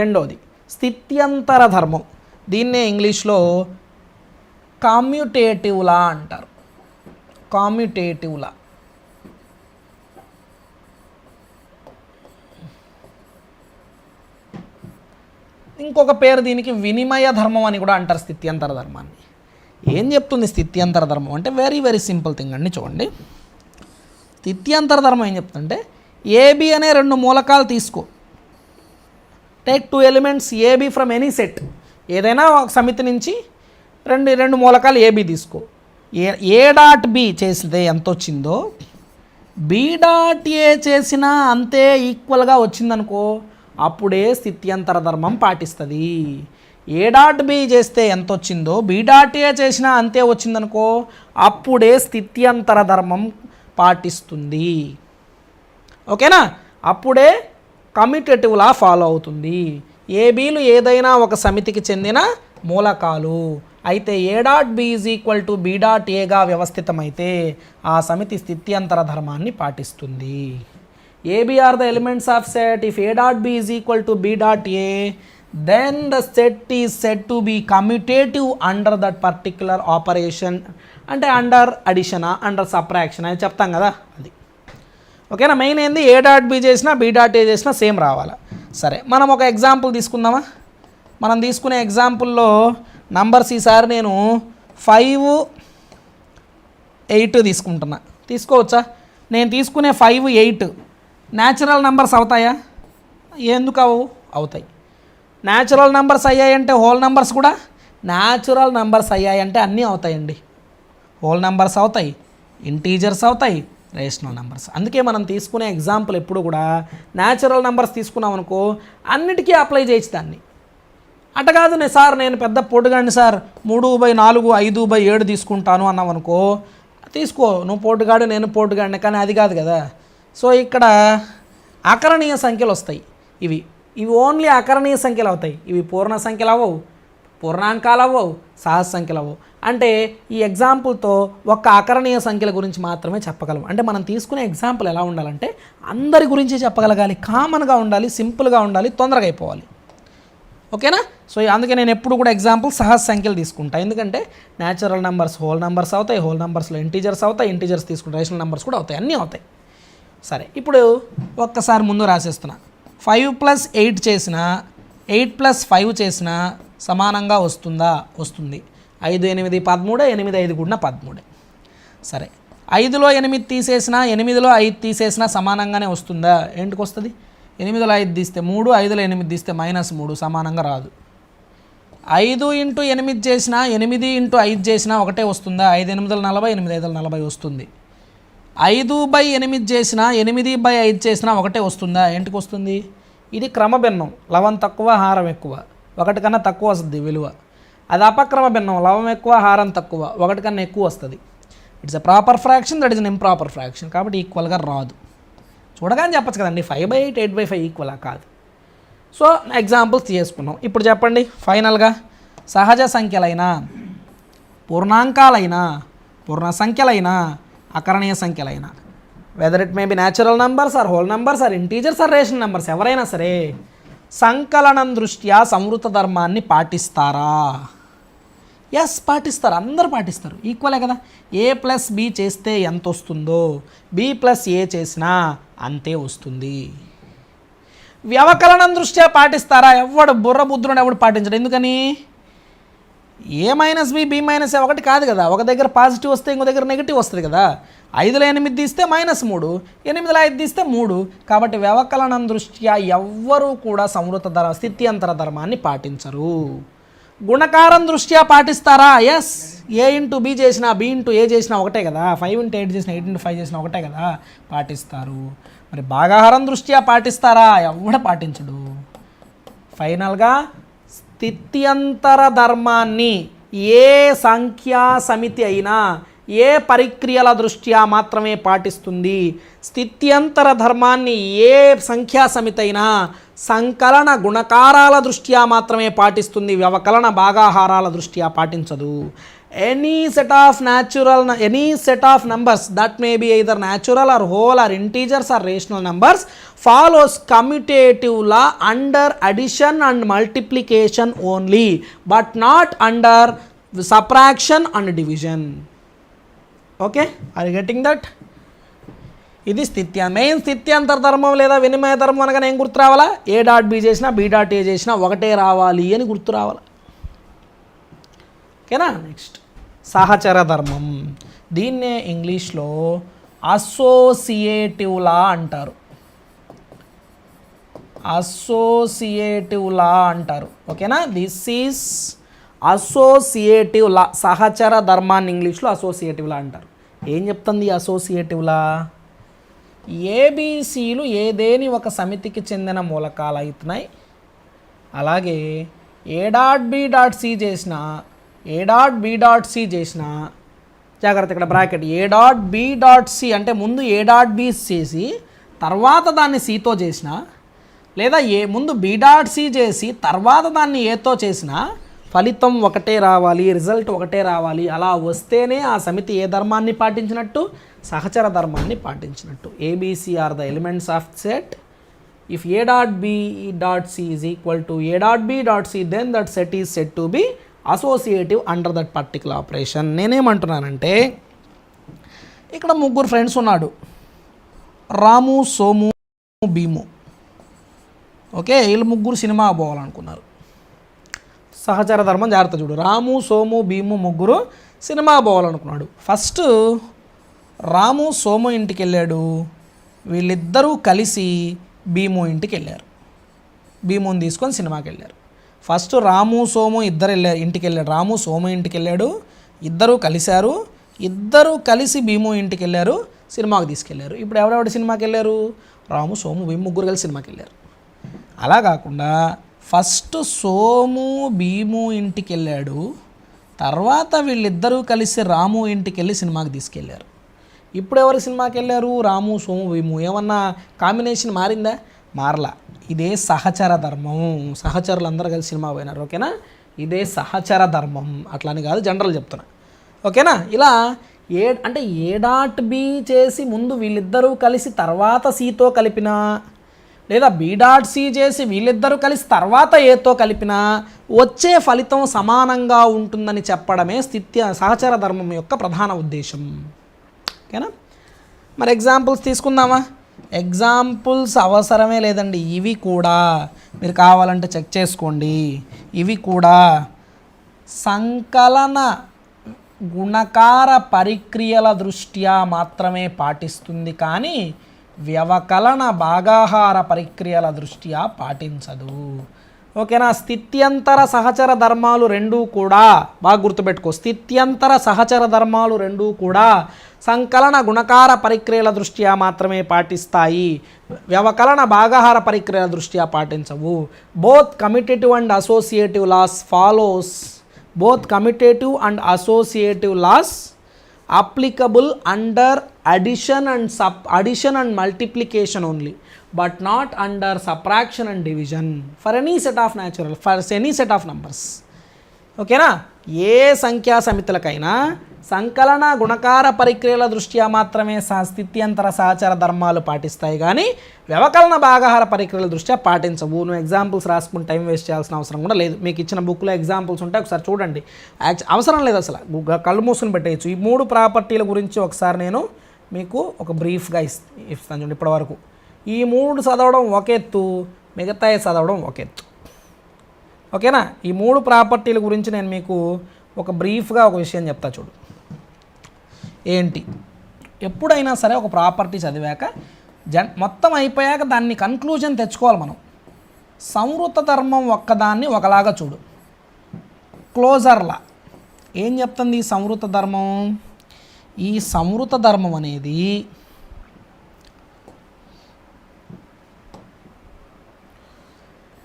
రెండోది స్థిత్యంతర ధర్మం. దీన్నే ఇంగ్లీష్లో కామ్యుటేటివ్ లా అంటారు. కామ్యుటేటివ్ లా ఇంకొక పేరు దీనికి వినిమయ ధర్మం అని కూడా అంటారు స్థిత్యంతర ధర్మాన్ని. ఏం చెప్తుంది స్థిత్యంతర ధర్మం? అంటే వెరీ వెరీ సింపుల్ థింగ్ అండి చూడండి. స్థిత్యంతర ధర్మం ఏం చెప్తుందంటే ఏబి అనే రెండు మూలకాలు తీసుకో. Take two elements A B from any set ఏదైనా ఒక సమితి నుంచి రెండు రెండు మూలకాలు ఏబి తీసుకో. ఏ ఏ డాట్ బి చేసితే ఎంత వచ్చిందో? బి డాట్ ఏ చేసినా అంతే ఈక్వల్గా వచ్చిందనుకో అప్పుడే స్థిత్యంతర ధర్మం పాటిస్తుంది. ఏ డాట్ బి చేస్తే ఎంత వచ్చిందో బి డాట్ ఏ చేసినా అంతే వచ్చిందనుకో అప్పుడే స్థిత్యంతర ధర్మం పాటిస్తుంది. ఓకేనా? అప్పుడే కమిటేటివ్ లా ఫాలో అవుతుంది. ఏబీలు ఏదైనా ఒక సమితికి చెందిన మూలకాలు. అయితే A dot B is equal to B dot ఏగా వ్యవస్థితమైతే ఆ సమితి స్థిత్యంతర ధర్మాన్ని పాటిస్తుంది. A B are the elements of set. If A dot B is equal to B dot A then the set is set to be commutative under that particular operation. అంటే under అడిషనా under subtraction అని చెప్తాం కదా అది. ఓకేనా? Main ఏంది? A dot B చేసినా B dot A చేసినా సేమ్ రావాలా. సరే మనం ఒక ఎగ్జాంపుల్ తీసుకుందామా? మనం తీసుకునే ఎగ్జాంపుల్లో నంబర్స్ ఈసారి నేను ఫైవ్ ఎయిట్ తీసుకుంటున్నా. తీసుకోవచ్చా? నేను తీసుకునే ఫైవ్ ఎయిట్ న్యాచురల్ నంబర్స్ అవుతాయా? ఎందుకు అవు? అవుతాయి. న్యాచురల్ నంబర్స్ అయ్యాయంటే హోల్ నంబర్స్ కూడా? న్యాచురల్ నంబర్స్ అయ్యాయంటే అన్నీ అవుతాయండి. హోల్ నంబర్స్ అవుతాయి. ఇంటీజర్స్ అవుతాయి. రేషనల్ నెంబర్స్ అందుకే మనం తీసుకునే ఎగ్జాంపుల్ ఎప్పుడు కూడా న్యాచురల్ నెంబర్స్ తీసుకున్నాం అనుకో అన్నిటికీ అప్లై చేయొచ్చు దాన్ని. అట కాదు సార్ నేను పెద్ద పోటుగాడిని సార్ మూడు బై నాలుగు ఐదు బై ఏడు తీసుకుంటాను అన్నాం అనుకో తీసుకో నువ్వు పోటుగాడు నేను పోటుగాడిని కానీ అది కాదు కదా. సో ఇక్కడ అకరణీయ సంఖ్యలు వస్తాయి. ఇవి ఇవి ఓన్లీ అకరణీయ సంఖ్యలు అవుతాయి. ఇవి పూర్ణ సంఖ్యలు అవ్వవు. పూర్ణాంకాలు అవ్వవు. సహజ సంఖ్యలు అవ్వవు. అంటే ఈ ఎగ్జాంపుల్తో ఒక్క అకరణీయ సంఖ్యల గురించి మాత్రమే చెప్పగలం. అంటే మనం తీసుకునే ఎగ్జాంపుల్ ఎలా ఉండాలంటే అందరి గురించి చెప్పగలగాలి కామన్గా ఉండాలి సింపుల్గా ఉండాలి తొందరగా అయిపోవాలి. ఓకేనా? సో అందుకే నేను ఎప్పుడు కూడా ఎగ్జాంపుల్ సహజ సంఖ్యలు తీసుకుంటా. ఎందుకంటే న్యాచురల్ నెంబర్స్ హోల్ నెంబర్స్ అవుతాయి హోల్ నెంబర్స్లో ఇంటీజర్స్ అవుతాయి ఇంటీజర్స్ తీసుకుంటే. రేషనల్ నెంబర్స్ కూడా అవుతాయి అన్నీ అవుతాయి. సరే ఇప్పుడు ఒక్కసారి ముందు రాసేస్తున్నా. ఫైవ్ ప్లస్ ఎయిట్ చేసిన ఎయిట్ ప్లస్ ఫైవ్ చేసిన సమానంగా వస్తుందా? వస్తుంది. ఐదు ఎనిమిది పదమూడే ఎనిమిది ఐదు కూడా పదమూడే. సరే. ఐదులో ఎనిమిది తీసేసిన ఎనిమిదిలో ఐదు తీసేసిన సమానంగానే వస్తుందా? ఏంటికి వస్తుంది? ఎనిమిదిలో ఐదు తీస్తే మూడు ఐదులో ఎనిమిది తీస్తే మైనస్ మూడు సమానంగా రాదు. ఐదు ఇంటూ ఎనిమిది చేసిన ఎనిమిది ఇంటూ ఐదు చేసినా ఒకటే వస్తుందా? ఐదు ఎనిమిదిల నలభై ఎనిమిది ఐదుల నలభై వస్తుంది. ఐదు బై ఎనిమిది చేసిన ఎనిమిది బై ఐదు చేసినా ఒకటే వస్తుందా? ఏంటికి వస్తుంది? ఇది క్రమభిన్నం. లవం తక్కువ హారం ఎక్కువ. ఒకటి కన్నా తక్కువ వస్తుంది విలువ. అది అపక్రమ భిన్నం. లవం ఎక్కువ హారం తక్కువ. ఒకటి కన్నా ఎక్కువ వస్తుంది. It's a proper fraction that is an improper fraction కాబట్టి ఈక్వల్గా రాదు. చూడగానే చెప్పచ్చు కదండి five by eight eight by five ఈక్వలా కాదు. సో ఎగ్జాంపుల్స్ చేసుకున్నాం ఇప్పుడు చెప్పండి ఫైనల్గా సహజ సంఖ్యలైనా పూర్ణాంకాలైనా పూర్ణ సంఖ్యలైనా అకరణీయ సంఖ్యలైనా. Whether it may be natural numbers or whole numbers or integers or rational numbers ఎవరైనా సరే సంకలనం దృష్ట్యా సంవృత ధర్మాన్ని పాటిస్తారా? ఎస్ పాటిస్తారు. అందరూ పాటిస్తారు. ఈక్వలే కదా? ఏ ప్లస్ బి చేస్తే ఎంత వస్తుందో? బి ప్లస్ ఏ చేసినా అంతే వస్తుంది. వ్యవకలనం దృష్ట్యా పాటిస్తారా? ఎవడు బుర్ర బుద్ధుడు ఎవడు పాటించడు. ఎందుకని? A minus B B minus A ఒకటి కాదు కదా. ఒక దగ్గర పాజిటివ్ వస్తే ఇంకో దగ్గర నెగిటివ్ వస్తుంది కదా. ఐదులో ఎనిమిది తీస్తే మైనస్ మూడు. ఎనిమిదిలో ఐదు తీస్తే మూడు. కాబట్టి వ్యవకలనం దృష్ట్యా ఎవ్వరూ కూడా సంవృత ధర స్థితి అంతర ధర్మాన్ని పాటించరు. గుణకారం దృష్ట్యా పాటిస్తారా? ఎస్ ఏ ఇంటూ బి చేసినా బి ఇంటూ ఏ చేసినా ఒకటే కదా. ఫైవ్ ఇంటూ ఎయిట్ చేసినా ఎయిట్ ఇంటూ ఫైవ్ చేసినా ఒకటే కదా. పాటిస్తారు. మరి భాగాహారం దృష్ట్యా పాటిస్తారా? ఎవడ పాటించడు? ఫైనల్గా స్థిత్యంతర ధర్మాన్ని ఏ సంఖ్యా సమితి అయినా ఏ పరిక్రియల దృష్ట్యా మాత్రమే పాటిస్తుంది? స్థిత్యంతర ధర్మాన్ని ఏ సంఖ్యా సమితైనా సంకలన గుణకారాల దృష్ట్యా మాత్రమే పాటిస్తుంది. వ్యవకలన భాగాహారాల దృష్ట్యా పాటించదు. Any set of natural any set of numbers that may be either natural or whole or integers or rational numbers follows commutative law under addition and multiplication only but not under subtraction and division okay? Are getting that ఇది స్థిత్య. Main స్థిత్యంతర ధర్మం లేదా వినిమయ ధర్మం అనగానే ఏం గుర్తు రావాలా? A dot B చేసినా బి డాట్ ఏ చేసినా ఒకటే రావాలి అని గుర్తు రావాలి? ఓకేనా? నెక్స్ట్ సహచర ధర్మం. దీన్నే ఇంగ్లీష్లో అసోసియేటివ్ లా అంటారు. అసోసియేటివ్ లా అంటారు. ఓకేనా? దిస్ ఈజ్ అసోసియేటివ్ లా సహచర ధర్మాన్ని ఇంగ్లీష్లో అసోసియేటివ్ లా అంటారు. ఏం చెప్తుంది అసోసియేటివ్ లా? ఏబీసీలు ఏదేని ఒక సమితికి చెందిన మూలకాలు అవుతున్నాయి? అలాగే A dot B dot C చేసిన A dot B dot C చేసిన జాగ్రత్త ఇక్కడ bracket A dot B dot C అంటే ముందు ఏ డాట్ బి చేసి తర్వాత దాన్ని సితో చేసిన లేదా ఏ ముందు బి డాట్ సి చేసి తర్వాత దాన్ని ఏతో చేసిన ఫలితం ఒకటే రావాలి రిజల్ట్ ఒకటే రావాలి. అలా వస్తేనే ఆ సమితి ఏ ధర్మాన్ని పాటించినట్టు? సహచర ధర్మాన్ని పాటించినట్టు. A B C are the elements of set if A dot B dot C is equal to A dot B dot C then that set is set to be associative under that particular operation నేనేమంటున్నానంటే ఇక్కడ ముగ్గురు friends ఉన్నాడు. రాము Somu Bheem. Okay వీళ్ళు ముగ్గురు cinema పోవాలనుకున్నారు. సహచర ధర్మం జాగ్రత్త చూడు. రాము సోము భీము ముగ్గురు సినిమా పోవాలనుకున్నాడు. ఫస్ట్ రాము సోము ఇంటికి వెళ్ళాడు వీళ్ళిద్దరూ కలిసి భీము ఇంటికి వెళ్ళారు భీముని తీసుకొని సినిమాకి వెళ్ళారు ఫస్ట్ రాము సోము ఇద్దరు వెళ్ళారు ఇంటికి వెళ్ళాడు రాము సోము ఇంటికి వెళ్ళాడు ఇద్దరూ కలిశారు. ఇద్దరు కలిసి భీము ఇంటికి వెళ్ళారు సినిమాకి తీసుకెళ్ళారు. ఇప్పుడు ఎవరెవరు సినిమాకి వెళ్ళారు రాము సోము భీము ముగ్గురు కలిసి సినిమాకి వెళ్ళారు అలా కాకుండా ఫస్ట్ సోము భీము ఇంటికి వెళ్ళాడు తర్వాత వీళ్ళిద్దరూ కలిసి రాము ఇంటికి వెళ్ళి సినిమాకి తీసుకెళ్ళారు. ఇప్పుడు ఎవరు సినిమాకి వెళ్ళారు రాము సోము భీము. ఏమన్నా కాంబినేషన్ మారిందా? మారలా. ఇదే సహచర ధర్మం. సహచరులు అందరూ కలిసి సినిమా పోయినారు ఓకేనా? ఇదే సహచర ధర్మం. అట్లా అని కాదు జనరల్ చెప్తున్నా. ఓకేనా? ఇలా ఏ అంటే ఏ డాట్ బి చేసి ముందు వీళ్ళిద్దరూ కలిసి తర్వాత సీతో కలిపినా లేదా బీడాట్ సి చేసి వీళ్ళిద్దరూ కలిసి తర్వాత ఏతో కలిపినా వచ్చే ఫలితం సమానంగా ఉంటుందని చెప్పడమే స్థిత్య సహచర ధర్మం యొక్క ప్రధాన ఉద్దేశం. ఓకేనా? మరి ఎగ్జాంపుల్స్ తీసుకుందామా? ఎగ్జాంపుల్స్ అవసరమే లేదండి. ఇవి కూడా మీరు కావాలంటే చెక్ చేసుకోండి. ఇవి కూడా సంకలన గుణకార పరిక్రియల దృష్ట్యా మాత్రమే పాటిస్తుంది. కానీ వ్యవకలన భాగాహార పరిక్రియల దృష్ట్యా పాటించదు. ఓకేనా? స్థిత్యంతర సహచర ధర్మాలు రెండూ కూడా బాగా గుర్తుపెట్టుకో. స్థిత్యంతర సహచర ధర్మాలు రెండూ కూడా సంకలన గుణకార పరిక్రియల దృష్ట్యా మాత్రమే పాటిస్తాయి. వ్యవకలన భాగాహార పరిక్రియల దృష్ట్యా పాటించవు. Both commutative and associative laws follows. Both commutative and associative laws applicable under addition and sub addition and multiplication only but not under subtraction and division for any set of natural for any set of numbers ఓకేనా ఏ సంఖ్యా సమితులకైనా సంకలన గుణకార పరిక్రియల దృష్ట్యా మాత్రమే సహ స్థిత్యంతర సహచార ధర్మాలు పాటిస్తాయి. కానీ వ్యవకలన భాగాహార పరిక్రియల దృష్ట్యా పాటించవు. నువ్వు ఎగ్జాంపుల్స్ రాసుకుని టైం వేస్ట్ చేయాల్సిన అవసరం కూడా లేదు. మీకు ఇచ్చిన బుక్లో ఎగ్జాంపుల్స్ ఉంటే ఒకసారి చూడండి. యాక్చు అవసరం లేదు అసలు. కళ్ళు మూసుకుని పెట్టేయచ్చు. ఈ మూడు ప్రాపర్టీల గురించి ఒకసారి నేను మీకు ఒక బ్రీఫ్గా ఇస్తాను చూడండి ఇప్పటివరకు. ఈ మూడు చదవడం ఒక ఎత్తు మిగతాయి చదవడం ఒక ఎత్తు. ఓకేనా? ఈ మూడు ప్రాపర్టీల గురించి నేను మీకు ఒక బ్రీఫ్గా ఒక విషయం చెప్తా చూడు. ఏంటి? ఎప్పుడైనా సరే ఒక ప్రాపర్టీ చదివాక జన్ మొత్తం అయిపోయాక దాన్ని కన్క్లూజన్ తెచ్చుకోవాలి మనం. సంవృత ధర్మం ఒక్కదాన్ని ఒకలాగా చూడు. క్లోజర్లా ఏం చెప్తుంది ఈ సంవృత ధర్మం? ఈ సంవృత ధర్మం అనేది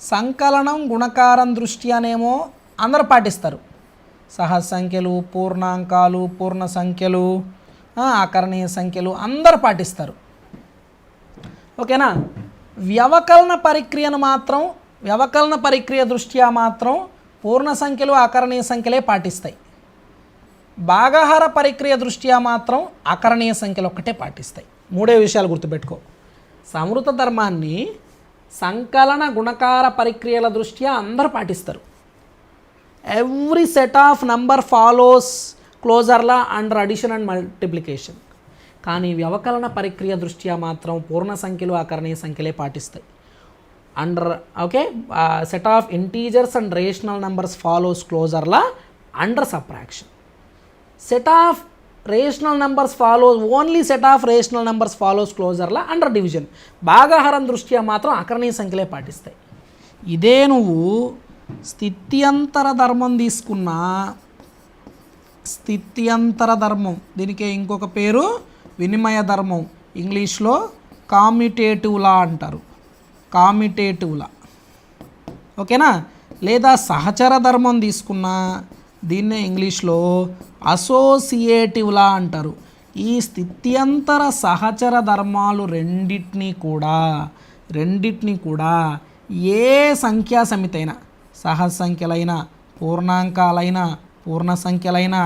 సంకలనం గుణకారం దృష్ట్యానేమో అందరూ పాటిస్తారు. సహజ సంఖ్యలు పూర్ణాంకాలు పూర్ణ సంఖ్యలు ఆకరణీయ సంఖ్యలు అందరూ పాటిస్తారు. ఓకేనా? వ్యవకలన పరిక్రియను మాత్రం వ్యవకలన పరిక్రియ దృష్ట్యా మాత్రం పూర్ణ సంఖ్యలు ఆకరణీయ సంఖ్యలే పాటిస్తాయి. భాగాహార పరిక్రియ దృష్ట్యా మాత్రం అకరణీయ సంఖ్యలు ఒక్కటే పాటిస్తాయి. మూడే విషయాలు గుర్తుపెట్టుకో. సమృత ధర్మాన్ని సంకలన గుణకార పరిక్రియల దృష్ట్యా అందరూ పాటిస్తారు. Every set of number follows closure law under addition and multiplication కానీ వ్యవకలన పరిక్రియ దృష్ట్యా మాత్రం పూర్ణ సంఖ్యలు అకరణీయ సంఖ్యలే పాటిస్తాయి. Under okay set of integers and rational numbers follows closure law under subtraction set of rational numbers follows only set of rational numbers follows closure law under division భాగాహారం దృష్ట్యా మాత్రం అకరణీయ సంఖ్యలే పాటిస్తాయి. ఇదే నువ్వు స్థిత్యంతర ధర్మం తీసుకున్నా స్థిత్యంతర ధర్మం. దీనికి ఇంకొక పేరు వినిమయ ధర్మం. ఇంగ్లీష్లో కామిటేటివ్లా అంటారు. కామిటేటివ్లా ఓకేనా లేదా సహచర ధర్మం తీసుకున్నా దీన్నే ఇంగ్లీష్లో అసోసియేటివ్ లా అంటారు. ఈ స్థిత్యంతర సహచర ధర్మాలు రెండింటినీ కూడా రెండింటినీ కూడా ఏ సంఖ్యా సమితి అయినా సహజ సంఖ్యలైన పూర్ణాంకాలైన పూర్ణ సంఖ్యలైన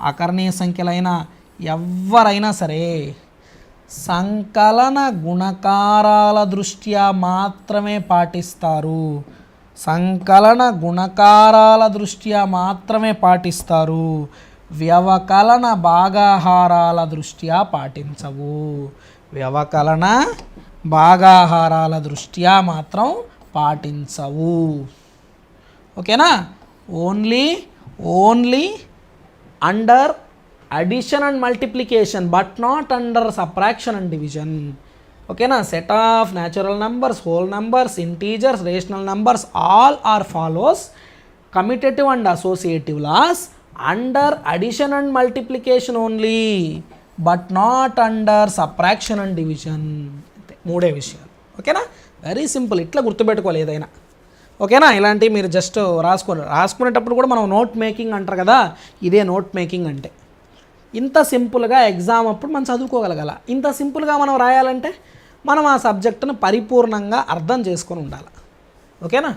అకర్ణీయ సంఖ్యలైన ఎవరైనా సరే సంకలన గుణకారాల దృష్ట్యా మాత్రమే పాటిస్తారు. సంకలన గుణకారాల దృష్ట్యా మాత్రమే పాటిస్తారు. వ్యవకలన భాగాహారాల దృష్ట్యా పాటించవు. వ్యవకలన భాగాహారాల దృష్ట్యా మాత్రం పాటించవు. ఓకేనా? Only only under addition and multiplication but not under subtraction and division. ఓకేనా? Set of natural numbers whole numbers integers rational numbers all are follows commutative and associative laws under addition and multiplication only but not under subtraction and division మూడే విషయాలు. ఓకేనా? Very simple ఇట్లా గుర్తుపెట్టుకోవాలి ఏదైనా. ఓకేనా? ఇలాంటివి మీరు జస్ట్ రాసుకోండి రాసుకునేటప్పుడు కూడా మనం నోట్ మేకింగ్ అంటారు కదా ఇదే నోట్ మేకింగ్ అంటే. ఇంత సింపుల్గా ఎగ్జామ్ అప్పుడు మనం చదువుకోగలగాల. ఇంత సింపుల్గా మనం రాయాలంటే మనం ఆ సబ్జెక్టును పరిపూర్ణంగా అర్థం చేసుకొని ఉండాలి. ఓకేనా?